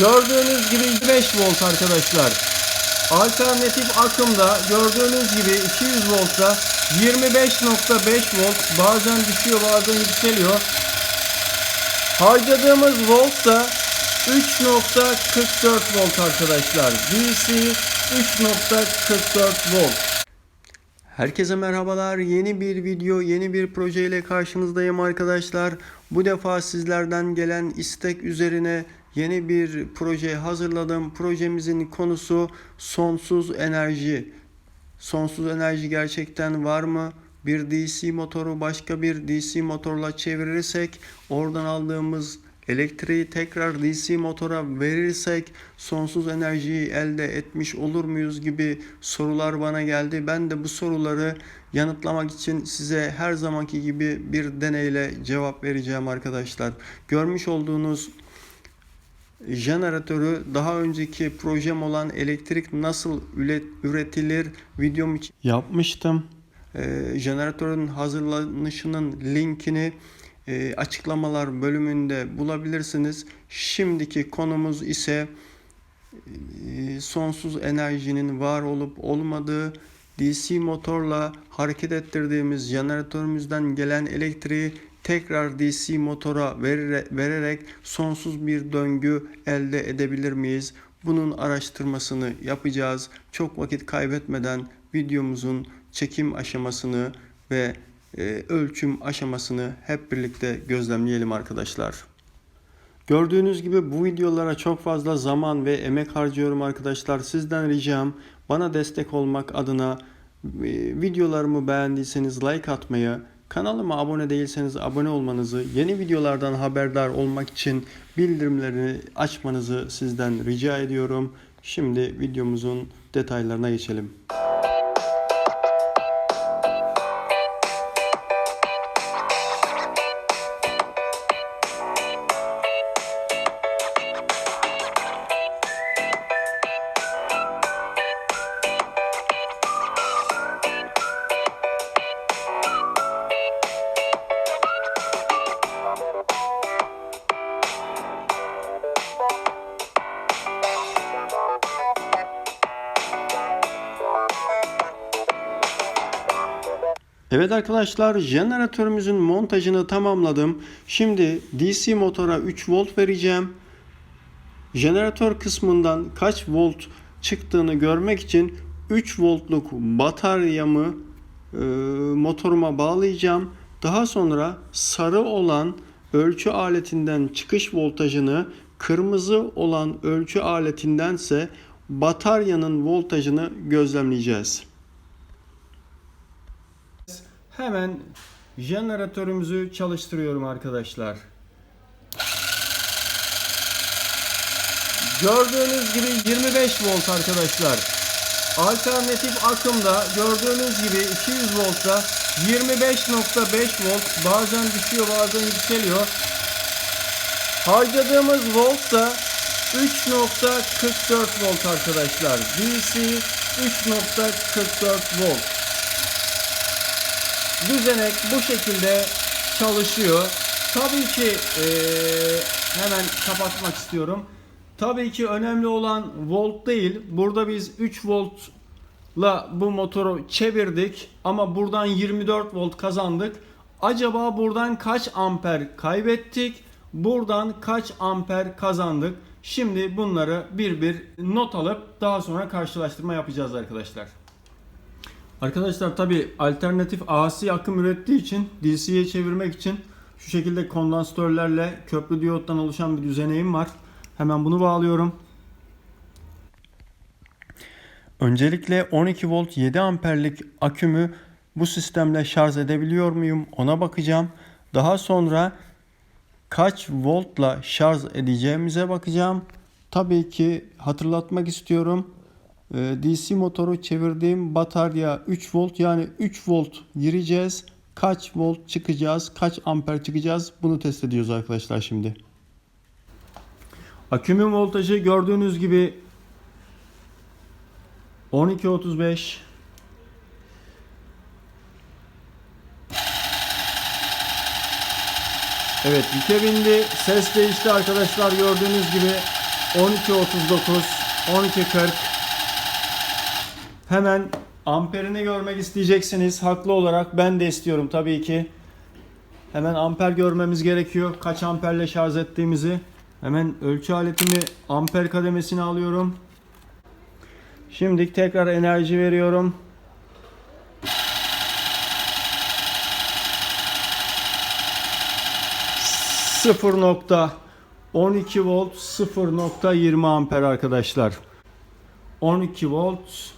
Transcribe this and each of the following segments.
Gördüğünüz gibi 5 volt arkadaşlar. Alternatif akımda gördüğünüz gibi 200 voltta 25.5 volt bazen düşüyor bazen yükseliyor. Harcadığımız volt da 3.44 volt arkadaşlar. DC 3.44 volt. Herkese merhabalar. Yeni bir video, yeni bir proje ile karşınızdayım arkadaşlar. Bu defa sizlerden gelen istek üzerine yeni bir proje hazırladım. Projemizin konusu sonsuz enerji. Sonsuz enerji gerçekten var mı? Bir DC motoru başka bir DC motorla çevirirsek oradan aldığımız elektriği tekrar DC motora verirsek sonsuz enerjiyi elde etmiş olur muyuz gibi sorular bana geldi. Ben de bu soruları yanıtlamak için size her zamanki gibi bir deneyle cevap vereceğim arkadaşlar. Görmüş olduğunuz jeneratörü daha önceki projem olan elektrik nasıl üret- üretilir videom için yapmıştım. Ee, jeneratörün hazırlanışının linkini e, açıklamalar bölümünde bulabilirsiniz. Şimdiki konumuz ise e, sonsuz enerjinin var olup olmadığı DC motorla hareket ettirdiğimiz jeneratörümüzden gelen elektriği tekrar DC motora verere- vererek sonsuz bir döngü elde edebilir miyiz? Bunun araştırmasını yapacağız. Çok vakit kaybetmeden videomuzun çekim aşamasını ve e, ölçüm aşamasını hep birlikte gözlemleyelim arkadaşlar. Gördüğünüz gibi bu videolara çok fazla zaman ve emek harcıyorum arkadaşlar. Sizden ricam bana destek olmak adına e, videolarımı beğendiyseniz like atmayı, kanalıma abone değilseniz abone olmanızı, yeni videolardan haberdar olmak için bildirimlerini açmanızı sizden rica ediyorum. Şimdi videomuzun detaylarına geçelim. Evet arkadaşlar jeneratörümüzün montajını tamamladım. Şimdi DC motora 3 volt vereceğim. Jeneratör kısmından kaç volt çıktığını görmek için 3 voltluk bataryamı e, motoruma bağlayacağım. Daha sonra sarı olan ölçü aletinden çıkış voltajını, kırmızı olan ölçü aletindense bataryanın voltajını gözlemleyeceğiz. Hemen jeneratörümüzü çalıştırıyorum arkadaşlar. Gördüğünüz gibi 25 volt arkadaşlar. Alternatif akımda gördüğünüz gibi 200 voltta 25.5 volt bazen düşüyor bazen yükseliyor. Harcadığımız volt da 3.44 volt arkadaşlar. DC 3.44 volt. Düzenek bu şekilde çalışıyor. Tabii ki eee, hemen kapatmak istiyorum. Tabii ki önemli olan volt değil. Burada biz 3 voltla bu motoru çevirdik ama buradan 24 volt kazandık. Acaba buradan kaç amper kaybettik? Buradan kaç amper kazandık? Şimdi bunları bir bir not alıp daha sonra karşılaştırma yapacağız arkadaşlar. Arkadaşlar tabi alternatif AC akım ürettiği için DC'ye çevirmek için şu şekilde kondansatörlerle köprü diyottan oluşan bir düzeneğim var. Hemen bunu bağlıyorum. Öncelikle 12 volt 7 amperlik akümü bu sistemle şarj edebiliyor muyum ona bakacağım. Daha sonra kaç voltla şarj edeceğimize bakacağım. Tabii ki hatırlatmak istiyorum. Ee, DC motoru çevirdiğim batarya 3 volt yani 3 volt gireceğiz. Kaç volt çıkacağız, kaç amper çıkacağız bunu test ediyoruz arkadaşlar şimdi. Akümün voltajı gördüğünüz gibi 12.35 Evet yüke bindi. Ses değişti arkadaşlar gördüğünüz gibi 12.39, 12.40. Hemen amperini görmek isteyeceksiniz. Haklı olarak ben de istiyorum tabii ki. Hemen amper görmemiz gerekiyor. Kaç amperle şarj ettiğimizi. Hemen ölçü aletimi amper kademesine alıyorum. Şimdi tekrar enerji veriyorum. Sıfır nokta 12 volt 0.20 amper arkadaşlar. 12 volt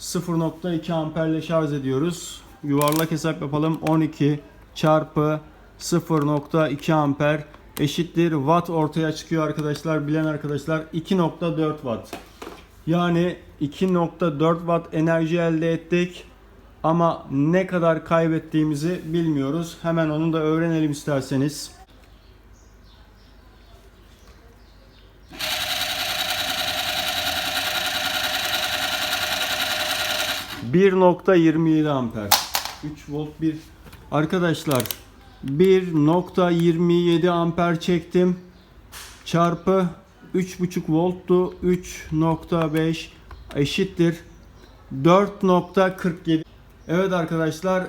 0.2 amperle şarj ediyoruz. Yuvarlak hesap yapalım. 12 çarpı 0.2 amper eşittir watt ortaya çıkıyor arkadaşlar. Bilen arkadaşlar 2.4 watt. Yani 2.4 watt enerji elde ettik. Ama ne kadar kaybettiğimizi bilmiyoruz. Hemen onu da öğrenelim isterseniz. ...1.27 amper. 3 volt bir. Arkadaşlar 1.27 amper çektim. Çarpı 3.5 volttu. 3.5 eşittir. 4.47 Evet arkadaşlar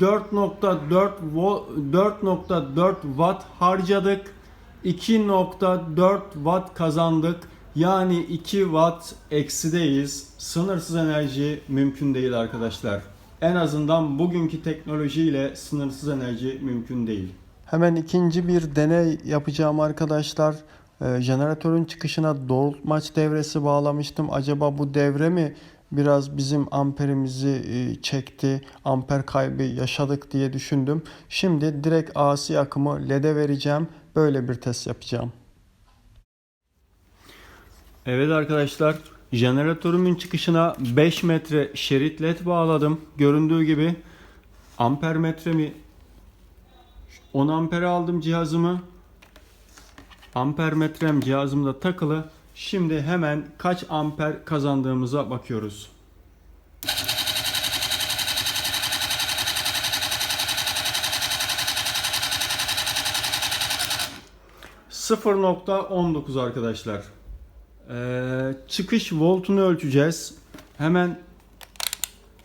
4.4 vo- 4.4 watt harcadık. 2.4 watt kazandık. Yani 2 watt eksideyiz. Sınırsız enerji mümkün değil arkadaşlar. En azından bugünkü teknolojiyle sınırsız enerji mümkün değil. Hemen ikinci bir deney yapacağım arkadaşlar. Ee, jeneratörün çıkışına doğrultmaç devresi bağlamıştım. Acaba bu devre mi biraz bizim amperimizi e, çekti, amper kaybı yaşadık diye düşündüm. Şimdi direkt AC akımı LED'e vereceğim. Böyle bir test yapacağım. Evet arkadaşlar, jeneratörümün çıkışına 5 metre şerit led bağladım. Göründüğü gibi amper metremi 10 ampere aldım cihazımı. Amper metrem cihazımda takılı. Şimdi hemen kaç amper kazandığımıza bakıyoruz. ...0.19 arkadaşlar. Ee, çıkış voltunu ölçeceğiz. Hemen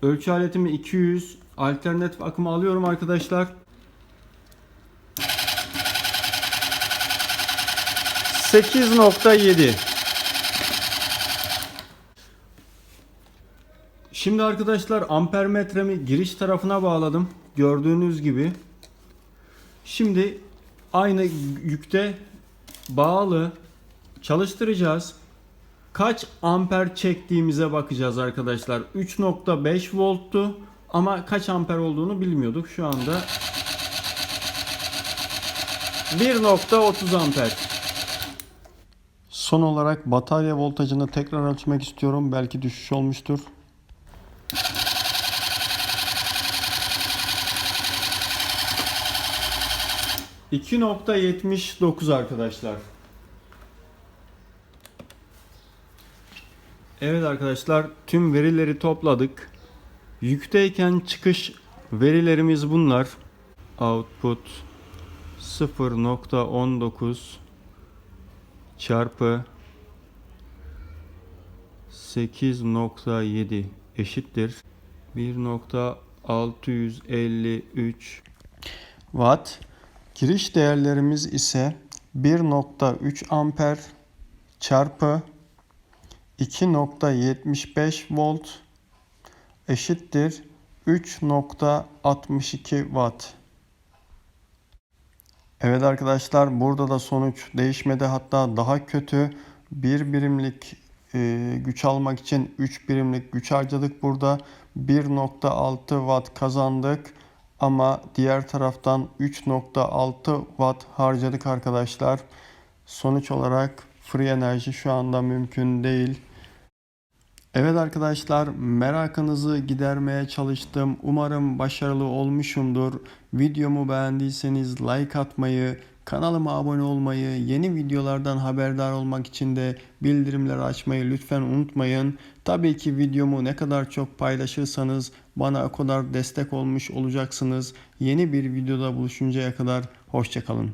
ölçü aletimi 200 alternatif akımı alıyorum arkadaşlar. 8.7 Şimdi arkadaşlar ampermetremi giriş tarafına bağladım. Gördüğünüz gibi. Şimdi aynı yükte bağlı çalıştıracağız. Kaç amper çektiğimize bakacağız arkadaşlar. 3.5 volttu ama kaç amper olduğunu bilmiyorduk. Şu anda 1.30 amper. Son olarak batarya voltajını tekrar ölçmek istiyorum. Belki düşüş olmuştur. ...2.79 arkadaşlar. Evet arkadaşlar tüm verileri topladık. Yükteyken çıkış verilerimiz bunlar. Output 0.19 çarpı 8.7 eşittir 1.653 Watt. Giriş değerlerimiz ise 1.3 amper çarpı 2.75 volt eşittir 3.62 watt. Evet arkadaşlar burada da sonuç değişmedi. Hatta daha kötü bir birimlik e, güç almak için 3 birimlik güç harcadık burada. 1.6 watt kazandık. Ama diğer taraftan 3.6 watt harcadık arkadaşlar. Sonuç olarak free enerji şu anda mümkün değil. Evet arkadaşlar merakınızı gidermeye çalıştım. Umarım başarılı olmuşumdur. Videomu beğendiyseniz like atmayı, kanalıma abone olmayı, yeni videolardan haberdar olmak için de bildirimleri açmayı lütfen unutmayın. Tabii ki videomu ne kadar çok paylaşırsanız bana o kadar destek olmuş olacaksınız. Yeni bir videoda buluşuncaya kadar hoşçakalın.